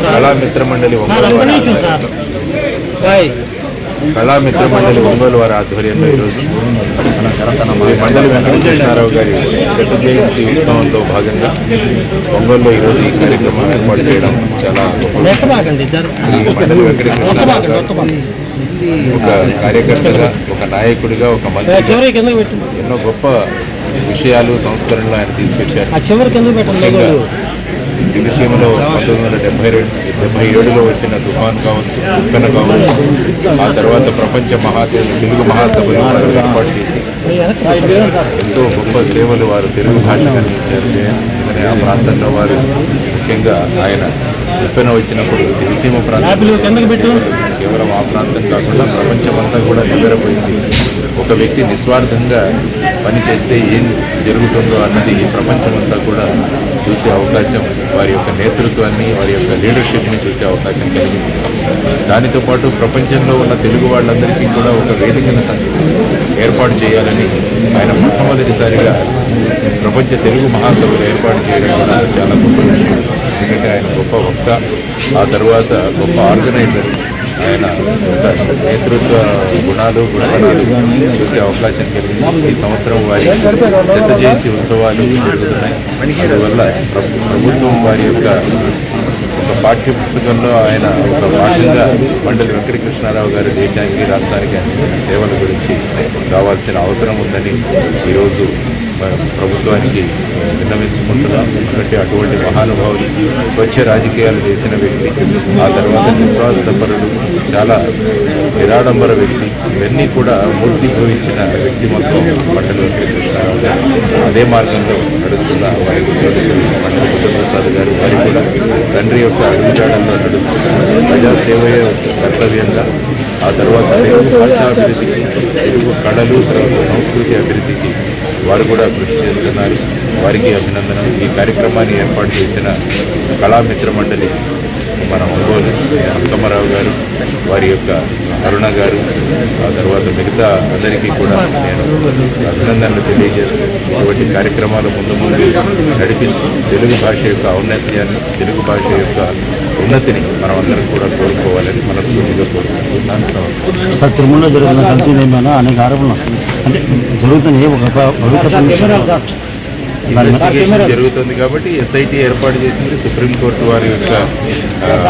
మండలి ఒంగోలు వారి ఆధ్వర్యంలో- కళామిత్ర మండలి ఒంగోలు వారి ఆధ్వర్యంలో ఈరోజు శ్రీ మండలి వెంకటకృష్ణారావు గారి శత జయంతి ఉత్సవంలో భాగంగా ఒంగోలులో ఈరోజు ఈ కార్యక్రమం ఏర్పాటు చేయడం చాలా. శ్రీ మండలి వెంకటకృష్ణారావు ఒక కార్యకర్తగా ఒక నాయకుడిగా ఒక మంత్రిగా పెట్టు ఎన్నో గొప్ప విషయాలు సంస్కరణలు ఆయన తీసుకొచ్చారు. దివిసీమలో పంతొమ్మిది వందల డెబ్బై రెండు డెబ్బై ఏడులో వచ్చిన తుఫాన్ కావచ్చు తుఫాన్ కావచ్చు ఆ తర్వాత ప్రపంచ మహా తెలుగు మహాసభలు వారు ఏర్పాటు చేసి ఎంతో గొప్ప సేవలు వారు తెలుగు భాషకు అందించారు ఎందుకని ఆ ప్రాంతంలో వారు ముఖ్యంగా ఆయన ఉప్పెన వచ్చినప్పుడు చేసిన సేవలు కేవలం ఆ ప్రాంతం కాకుండా ప్రపంచమంతా కూడా నివ్వెరపోయింది. ఒక వ్యక్తి నిస్వార్థంగా పనిచేస్తే ఏం జరుగుతుందో అన్నది ప్రపంచమంతా కూడా చూసే అవకాశం వారి యొక్క నేతృత్వాన్ని వారి యొక్క లీడర్షిప్ని చూసే అవకాశం కలిగింది దానితో పాటు ప్రపంచంలో ఉన్న తెలుగు వాళ్ళందరికీ కూడా ఒక వేదికను ఏర్పాటు చేయాలని ఆయన మొట్టమొదటిసారిగా ప్రపంచ తెలుగు మహాసభలు ఏర్పాటు చేయడం కూడా చాలా గొప్ప విషయం. ఎందుకంటే ఆయన గొప్ప వక్త ఆ తర్వాత గొప్ప ఆర్గనైజర్. ఆయన నేతృత్వ గుణాలు గుణగణాలు చూసే అవకాశం కలిగింది. ఈ సంవత్సరం వారి శత జయంతి ఉత్సవాలు జరుగుతున్నాయి. అందువల్ల ప్రభుత్వం వారి యొక్క ఒక పాఠ్య పుస్తకంలో ఆయన ఒక భాగంగా మండలి వెంకటకృష్ణారావు గారు దేశానికి రాష్ట్రానికి అందించిన సేవల గురించి రావాల్సిన అవసరం ఉందని ఈరోజు ప్రభుత్వానికి విన్నవించుకుంటున్నాం ఎందుకంటే అటువంటి మహానుభావులు స్వచ్ఛ రాజకీయాలు చేసిన వ్యక్తి ఆ తర్వాత నిస్వార్థపరుడు చాలా నిరాడంబర వ్యక్తి ఇవన్నీ కూడా మూర్తి భవించిన వ్యక్తి మొత్తం పట్టణ వెంకటకృష్ణారావు గారు. అదే మార్గంలో నడుస్తున్న వారి ఉద్యోగస్తులు పట్టణ బుద్ధప్రసాద్ గారు వారి కూడా తండ్రి యొక్క అడుగుజాడల్లో నడుస్తున్న ప్రజాసేవయే కర్తవ్యంగా ఆ తర్వాత తెలుగు భాషాభివృద్ధికి తెలుగు కళలు తర్వాత సంస్కృతి అభివృద్ధికి వారు కూడా కృషి చేస్తున్నారు. వారికి అభినందనలు. ఈ కార్యక్రమాన్ని ఏర్పాటు చేసిన కళామిత్ర మండలి మన ఒంగోలు అంకమ్మరావు గారు వారి యొక్క అరుణ గారు ఆ తర్వాత మిగతా అందరికీ కూడా నేను అభినందనలు తెలియజేస్తూ ఇటువంటి కార్యక్రమాలు ముందు ముందు నడిపిస్తూ తెలుగు భాష యొక్క ఔన్నత్యాన్ని తెలుగు భాష యొక్క ఉన్నతిని మనం అందరం కూడా కోరుకోవాలని మనస్ఫూర్తిగా కోరుకుంటున్నాను. నమస్కారం. సార్ తిరుమలలో జరుగుతున్న కల్తీ ఏమైనా అనేక ఆరోపణలు వస్తున్నాయి. అంటే జరుగుతున్నాయి ఒక ఇన్వెస్టిగేషన్ జరుగుతుంది కాబట్టి ఎస్ఐటి ఏర్పాటు చేసింది సుప్రీంకోర్టు వారి యొక్క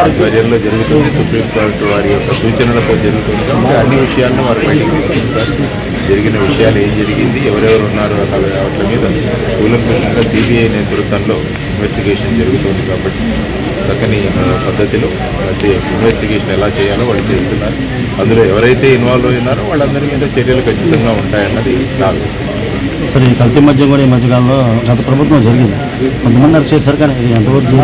ఆధ్వర్యంలో జరుగుతుంది. సుప్రీంకోర్టు వారి యొక్క సూచనలతో జరుగుతుంది కాబట్టి అన్ని విషయాలను వారు బయటికి తీసుకొస్తారు. జరిగిన విషయాలు ఏం జరిగింది ఎవరెవరు ఉన్నారు వాటి మీద కూలంకషంగా సిబిఐ నేతృత్వంలో ఇన్వెస్టిగేషన్ జరుగుతుంది కాబట్టి చక్కని పద్ధతిలో అయితే ఇన్వెస్టిగేషన్ ఎలా చేయాలో వాళ్ళు చేస్తున్నారు. అందులో ఎవరైతే ఇన్వాల్వ్ అయినారో వాళ్ళందరి మీద చర్యలు ఖచ్చితంగా ఉంటాయన్నది నా అభిప్రాయం. సరే ఈ కల్తీ మద్యం కూడా ఈ మధ్యకాలంలో గత ప్రభుత్వం జరిగింది. కొంతమంది అరెస్ట్ చేశారు కానీ ఇది ఎంతవరకు?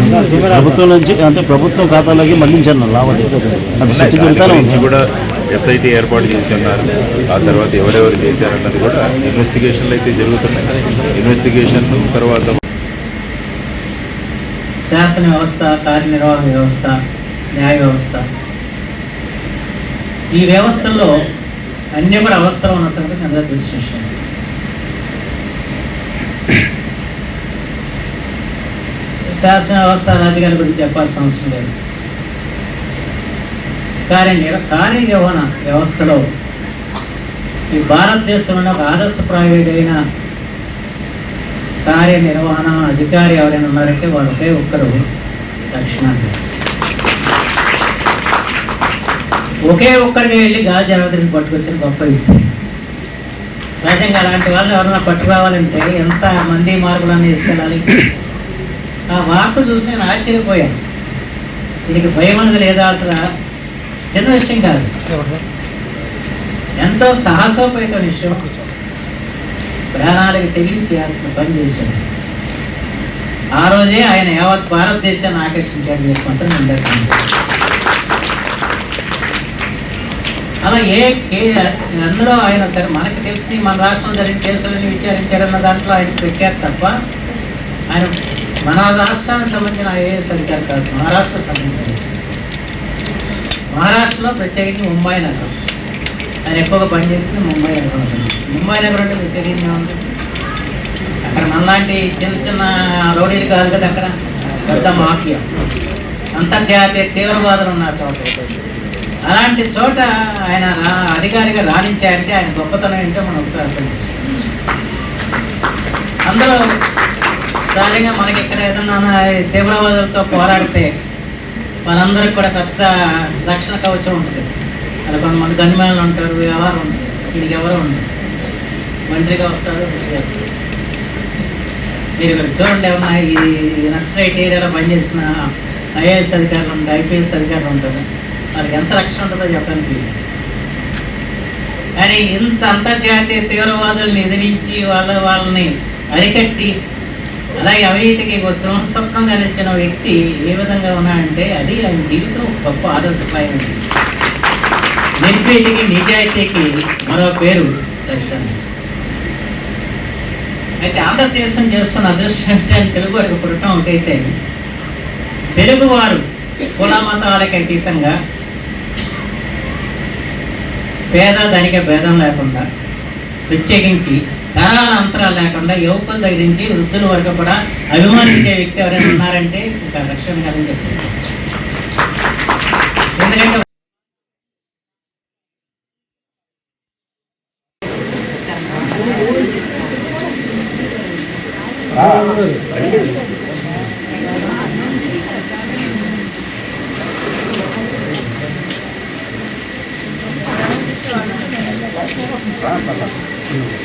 ప్రభుత్వం నుంచి అంటే ప్రభుత్వం ఖాతాలోకి మళ్ళించారు లావాదేవీ కూడా ఎస్ఐటి ఏర్పాటు చేసి ఉన్నారు. ఆ తర్వాత ఎవరెవరు చేశారన్నది కూడా ఇన్వెస్టిగేషన్లు అయితే జరుగుతున్నాయి. ఇన్వెస్టిగేషన్లు తర్వాత శాసన వ్యవస్థ కార్యనిర్వాహక వ్యవస్థ న్యాయ వ్యవస్థ. ఈ వ్యవస్థల్లో అన్నీ కూడా అవసరం ఉన్న సంగతి అందరూ తెలిసిన విషయం శాసన వ్యవస్థ రాజకీయాల గురించి చెప్పాల్సిన అవసరం లేదు. కార్యనిర్ కార్యనిర్వహణ వ్యవస్థలో ఈ భారతదేశంలో ఒక ఆదర్శప్రాయుడైన కార్యనిర్వహణ అధికారి ఎవరైనా ఉన్నారంటే వాళ్ళు ఒకే ఒక్కరు దక్షిణాది ఒకే ఒక్కరికి వెళ్ళి గాలి జనార్దన్ పట్టుకొచ్చిన గొప్ప వ్యక్తి. సహజంగా అలాంటి వాళ్ళు ఎవరైనా పట్టుకురావాలంటే ఎంత మంది మార్పులన్నీ తీసుకెళ్ళాలి? ఆ వార్త చూసి నేను ఆశ్చర్యపోయాను. దీనికి భయం అనేది లేదా అసలు? చిన్న విషయం కాదు. ఎంతో సాహసోపేత విషయం. ప్రాణాలకు తెగించి చేయాల్సిన పని చేశాడు. ఆ రోజే ఆయన యావత్ భారతదేశాన్ని ఆకర్షించాడు చెప్పి నేను అలా ఏ కే అందులో ఆయన సరే మనకు తెలిసి మన రాష్ట్రం జరిగిన కేసులని విచారించాడన్న దాంట్లో ఆయన పెట్టారు తప్ప ఆయన మన రాష్ట్రానికి సంబంధించిన ఐఏఎస్ అధికారి కాదు మహారాష్ట్ర సంబంధించిన IAS. మహారాష్ట్రలో ప్రత్యేకించి ముంబై నగరం. ఆయన ఎక్కువగా పనిచేసింది ముంబై నగరం ముంబై నగరం అంటే మీకు తెలియదు ఉంది అక్కడ మనలాంటి చిన్న చిన్న రౌడీలు కాదు కదా అక్కడ? పెద్ద మాఫియా. అంతర్జాతీయ తీవ్రవాదులు ఉన్న చోట. అలాంటి చోట ఆయన అధికారిగా రాణించారంటే ఆయన గొప్పతనం ఏంటో మనం ఒకసారి అర్థం చేసుకోవాలి. అందులో సహజంగా మనకి ఇక్కడ ఏదన్నా తీవ్రవాదులతో పోరాడితే వాళ్ళందరికీ కూడా పెద్ద రక్షణ కవచం ఉంటుంది. అలా కొంతమంది గనిమాలు ఉంటారు వ్యవహారం ఉంటుంది. వీళ్ళకి ఎవరో ఉంటుంది మంత్రిగా వస్తారు మీరు ఇక్కడ చూడండి ఏమన్నా ఈ నక్సలైట్ ఏరియాలో పనిచేసిన ఐఏఎస్ అధికారులు ఉంటారు ఐపీఎస్ అధికారులు ఉంటారు. వాళ్ళకి ఎంత రక్షణ ఉంటుందో చెప్పడానికి కానీ ఇంత అంతర్జాతీయ తీవ్రవాదుల్ని ఎదిరించి వాళ్ళ వాళ్ళని అరికట్టి అలాగే అవినీతికి ఒక సంస్వప్నం కలిగించిన వ్యక్తి ఏ విధంగా ఉన్నాడంటే అది ఆయన జీవితం ఒక గొప్ప ఆదర్శప్రాయమైంది నిర్భీతికి నిజాయితీకి మరో పేరు దర్శనం. అయితే ఆంధ్రదేశం చేసుకున్న అదృష్టం అంటే తెలుగు వారికి పుట్టడం ఒకటైతే తెలుగువారు కుల మతాలకు అతీతంగా పేద ధనిక భేదం లేకుండా ప్రత్యేకించి తరాల అంతరాలు లేకుండా యువకుల దగ్గర నుంచి వృద్ధుల వరకు కూడా అభిమానించే వ్యక్తి ఎవరైనా ఉన్నారంటే ఒక లక్ష్యం కాదని చెప్పచ్చు. ఎందుకంటే passar, mas.